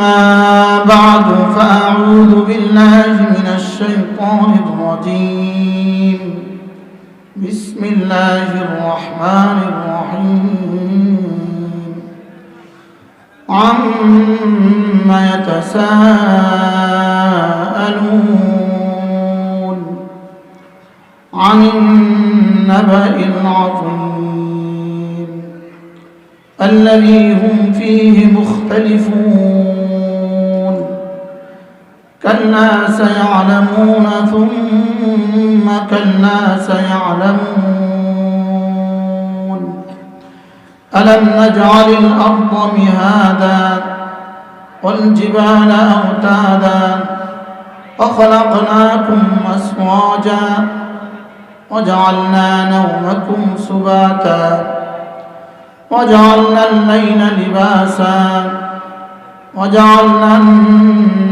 أما بعد فأعوذ بالله من الشيطان الرجيم. بسم الله الرحمن الرحيم. عما يتساءلون عن النبأ العظيم الذي هم فيه مختلفون كلا سيعلمون ثم كلا سيعلمون. ألم نجعل الأرض مهادا والجبال أوتادا وخلقناكم أسواجا وجعلنا نومكم سباتا وجعلنا الليل لباسا وجعلنا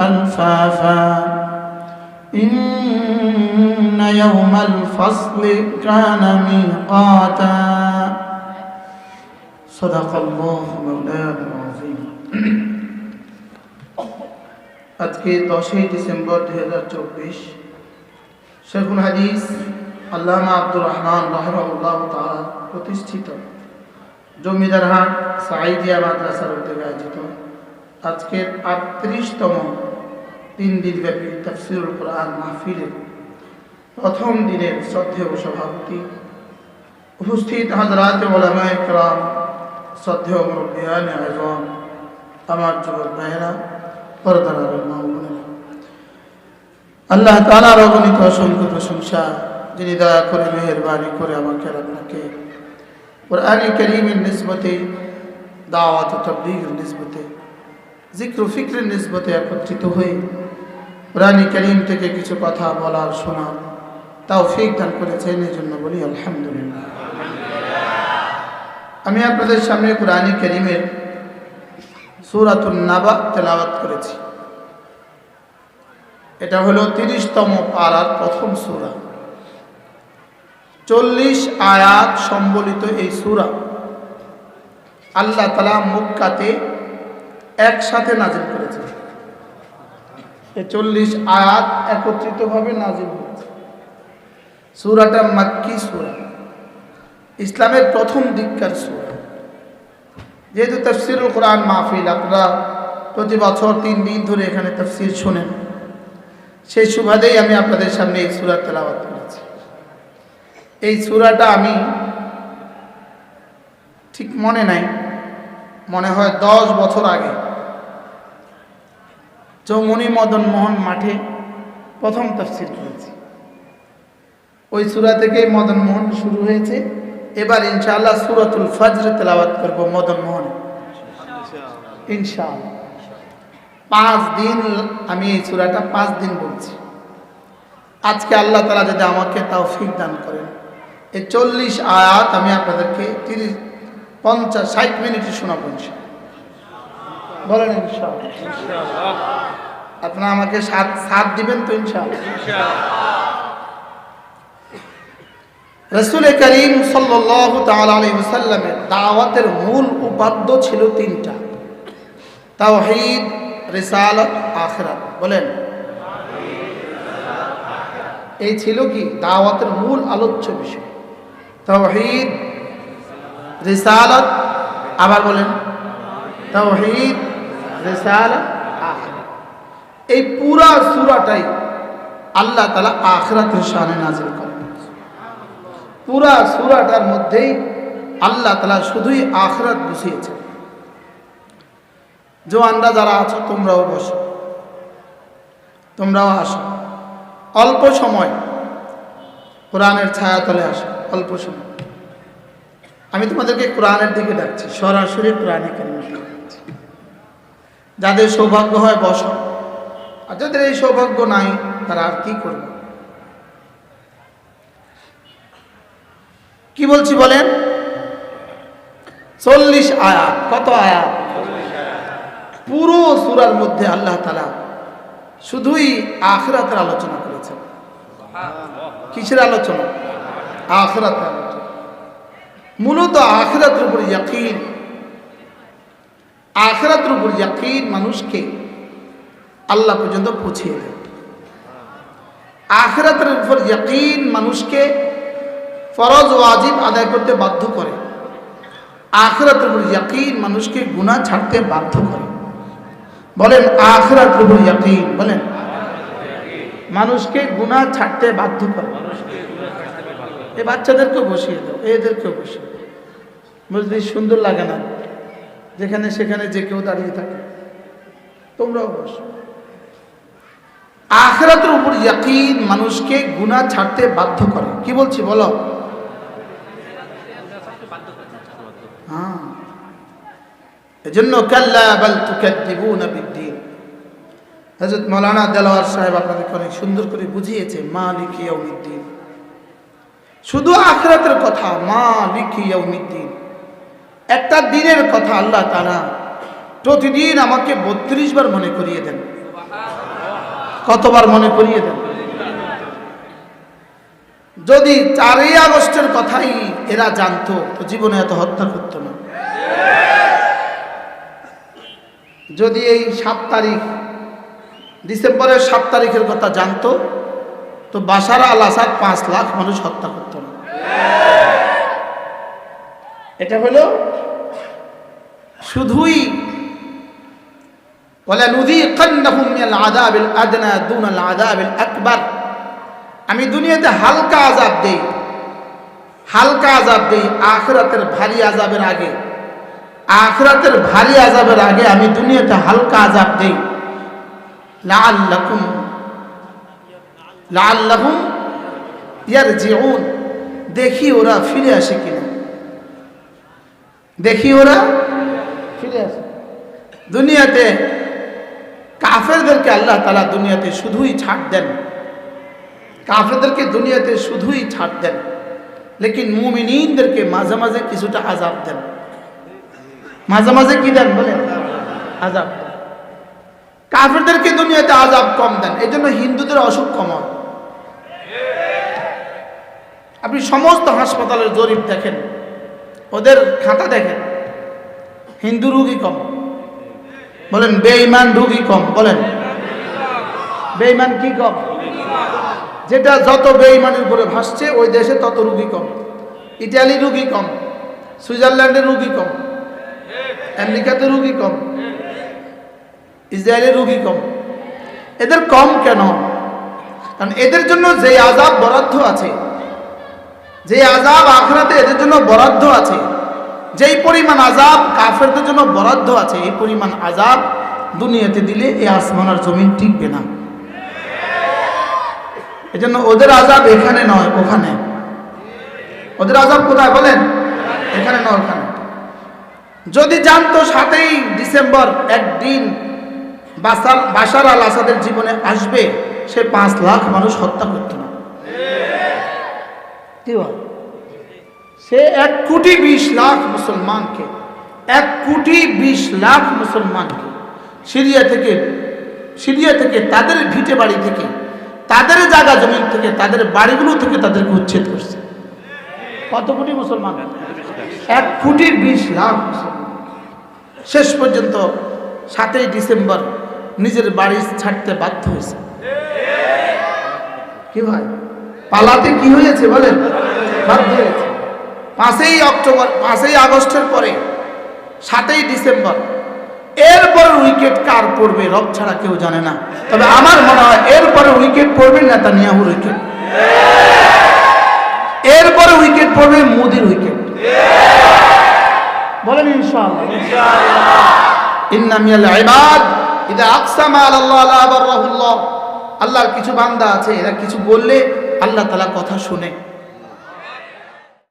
ألفافا إن يوم الفصل كان ميقاتا صدق الله مولانا العظيم আজকে দশই ডিসেম্বর দুই হাজার চব্বিশ শেখুল হাদিস আল্লামা আব্দুর রহমান রহমাউল্লাহ তাআলা প্রতিষ্ঠিত জমিদার হাট সাইদিয়া মাদ্রাসার উদ্যোগে আয়োজিত আজকের আটত্রিশতম তিন দিনব্যাপী তফসিরুল কোরআন মাহফিলের প্রথম দিনের শ্রদ্ধেয় সভাপতি উপস্থিত হাজরাত ওলামা ইকরাম শ্রদ্ধেয় মুরব্বিয়ান আজম, আমার যুবক ভাইয়েরা পরদার আল্লাহ তালার অগণিত অসংখ্য প্রশংসা যিনি দয়া করে মেহরবানি করে আমাকে আপনাকে কোরআন করিমের নিসবতে, দাওয়াত তবলিগের নিসবতে জিক্র ফিক্রের নিসবতে একত্রিত হয়ে কোরআন করিম থেকে কিছু কথা বলার শোনার তাও ফিক দান করেছেন এই জন্য বলি আলহামদুলিল্লাহ। আমি আপনাদের সামনে কোরআন করিমের সুরাতুল নাবা তেলাওয়াত করেছি। এটা হলো তিরিশতম পাড়ার প্রথম সুরা। চল্লিশ আয়াত সম্বলিত এই সুরা আল্লাহ তালা মুক্কাতে একসাথে নাজিল করেছে। এই চল্লিশ আয়াত একত্রিতভাবে নাজিল হয়েছে। সুরাটা মাক্কি সুরা। ইসলামের প্রথম দিককার সুরা। যেহেতু তফসিরুল কোরআন মাহফিল, আপনারা প্রতি বছর তিন দিন ধরে এখানে তফসির শোনেন। সেই সুবাদেই আমি আপনাদের সামনে এই সুরা তেলাওয়াত করেছি। এই সুরাটা আমি ঠিক মনে নাই, মনে হয় দশ বছর আগে চৌমনি মদন মোহন মাঠে প্রথম তফসিল করেছি ওই সুরা থেকেই মদন মোহন শুরু হয়েছে। এবার ইনশাআল্লাহ সুরাতুল ফজর তেলাওয়াত করব মদন মোহন। ইনশাআল্লাহ। পাঁচ দিন আমি এই সুরাটা পাঁচ দিন বলছি। আজকে আল্লাহ তালা যদি আমাকে তাও ফিক দান করেন। এই চল্লিশ আয়াত আমি আপনাদেরকে তিরিশ, পঞ্চাশ, ষাট মিনিটে শোনাবো ইনশাআল্লাহ। বলেন ইনশাআল্লাহ। আপনারা আমাকে সাত সাত দিবেন তো ইনশাআল্লাহ। রসুল করিম সাল্লাহ তালামের দাওয়াতের মূল উপাদ্য ছিল তিনটা। তাওহীদ রিসালত আখরাত। বলেন। এই ছিল কি? দাওয়াতের মূল আলোচ্য বিষয়। তাওহীদ রিসালত আবার বলেন। তাওহীদ এই পুরা সুরাটাই আল্লাহ তালা আখরাতের শানে নাজিল করেন। পুরা সুরাটার মধ্যেই আল্লাহ তালা শুধুই আখরাত বুঝিয়েছেন। জোয়ানরা যারা আছো, তোমরাও বসো। তোমরাও আসো। অল্প সময় কোরআনের ছায়াতলে আসো, অল্প সময়। আমি তোমাদেরকে কোরআনের দিকে ডাকছি, সরাসরি কোরআনে ডাকছি যাদের সৌভাগ্য হয় বসো। আর যাদের এই সৌভাগ্য নাই, তারা আর কি করবে? কি বলছি বলেন? চল্লিশ আয়াত। কত আয়াত? পুরো সুরার মধ্যে আল্লাহ তালা শুধুই আখরাতের আলোচনা করেছেন। কিসের আলোচনা? আখরাতের আলোচনা। মূলত আখরাতের উপর ইয়াকিন আখরাতের উপর ইয়াকিন মানুষকে আল্লাহ পর্যন্ত পৌঁছিয়ে দেয়। আখরাতের উপর ইয়াকিন মানুষকে ফরজ ওয়াজিব আদায় করতে বাধ্য করে। আখরাতের উপর ইয়াকিন মানুষকে গুনাহ ছাড়তে বাধ্য করে। বলেন আখরাত রুবুল ইয়াকিন, বলেন। মানুষকে গুনাহ ছাড়তে বাধ্য করে। এই বাচ্চাদেরকেও বসিয়ে দাও, এদেরকেও বসিয়ে দাও। বুঝলি সুন্দর লাগে না। যেখানে সেখানে যে কেউ দাঁড়িয়ে থাকে। তোমরাও বসো। আখরাতের উপর ইয়াকিন মানুষকে গুনাহ ছাড়তে বাধ্য করে। কি বলছি বলো? হ্যাঁ। এজন্য কাল্লা বাল তুকাদ্দিবুনা বিদ্দিন। হযরত মাওলানা দেলাওয়ার সাহেব আপনাদেরকে অনেক সুন্দর করে বুঝিয়েছে, মালিক ইয়াউমিদ্দিন। শুধু আখিরাতের কথা, মালিক ইয়াউমিদ্দিন। একটা দিনের কথা আল্লাহ তারা প্রতিদিন আমাকে বত্রিশ বার মনে করিয়ে দেন। কতবার মনে করিয়ে দেন? যদি চারই আগস্টের কথাই এরা জানতো, তো জীবনে এত হত্যা করতো না। যদি এই সাত তারিখ, ডিসেম্বরের সাত তারিখের কথা জানতো, তো বাসারা আল পাঁচ লাখ মানুষ হত্যা করত না। এটা হলো শুধুই আমি দুনিয়াতে হালকা আজাব দেই, হালকা আজাব দেই, আখরাতের ভারী আজাবের আগে, আখরাতের ভারী আজাবের আগে আমি দুনিয়াতে হালকা আজাব দেই। লাআল্লাহুম ইয়ারজিউন। দেখি ওরা ফিরে আসে কিনা। দেখি ওরা। ফিরে আসে। দুনিয়াতে কাফেরদেরকে আল্লাহ তালা দুনিয়াতে শুধুই ছাড় দেন। কাফেরদেরকে দুনিয়াতে শুধুই ছাড় দেন। লেকিন মুমিনদেরকে মাঝে মাঝে কিছুটা আজাব দেন। মাঝে মাঝে কি দেন বলে আজাব কাফেরদেরকে দুনিয়াতে আজাব কম দেন। এই জন্য হিন্দুদের অসুখ কম আপনি সমস্ত হাসপাতালের জরিপ দেখেন। ওদের খাতা দেখেন। হিন্দু রুগী কম। বলেন, বেঈমান রুগী কম, বলেন। বেঈমান কি কম? যেটা যত বেঈমানের উপরে ভাসছে, ওই দেশে তত রুগী কম। ইটালি রুগী কম, সুইজারল্যান্ডের রুগী কম, আমেরিকাতে রুগী কম, ইসরায়েলের রুগী কম। এদের কম কেন? কারণ এদের জন্য যে আজাব বরাদ্দ আছে যে আজাব আখরাতে এদের জন্য বরাদ্দ আছে, যেই পরিমাণ আজাব কাফেরদের জন্য বরাদ্দ আছে, এই পরিমাণ আজাব দুনিয়াতে দিলে এই আসমান আর জমিন টিকবে না। এজন্য ওদের আজাব এখানে নয়, ওখানে। ওদের আজাব কোথায় বলেন? এখানে নয়, ওখানে। যদি জানতো সাতই ডিসেম্বর একদিন বাসার বাসার আল আসাদের জীবনে আসবে, সে পাঁচ লাখ মানুষ হত্যা করতো না। কি বল? সে এক কোটি বিশ লাখ মুসলমানকে, এক কোটি বিশ লাখ মুসলমানকে সিরিয়া থেকে সিরিয়া থেকে তাদের ভিটে বাড়ি থেকে, তাদের জায়গা জমিন থেকে, তাদের বাড়িগুলো থেকে তাদেরকে উচ্ছেদ করছে। কত কোটি মুসলমান? এক কোটি বিশ লাখ শেষ পর্যন্ত সাতই ডিসেম্বর নিজের বাড়ি ছাড়তে বাধ্য হয়েছে। কি ভাই পালাতে কি হয়েছে বলেন? পাঁচই অক্টোবর, পাঁচই আগস্টের পরে, সাতই ডিসেম্বর এরপর উইকেট কার পড়বে রব ছাড়া কেউ জানে না। তবে আমার মনে হয় এরপরে উইকেট পড়বে নেতানিয়াহুর উইকেট। এরপরে উইকেট পড়বে মোদির উইকেট। বলেন ইনশাআল্লাহ। আল্লাহর কিছু বান্দা আছে, এরা কিছু বললে আল্লাহ তালা কথা শুনে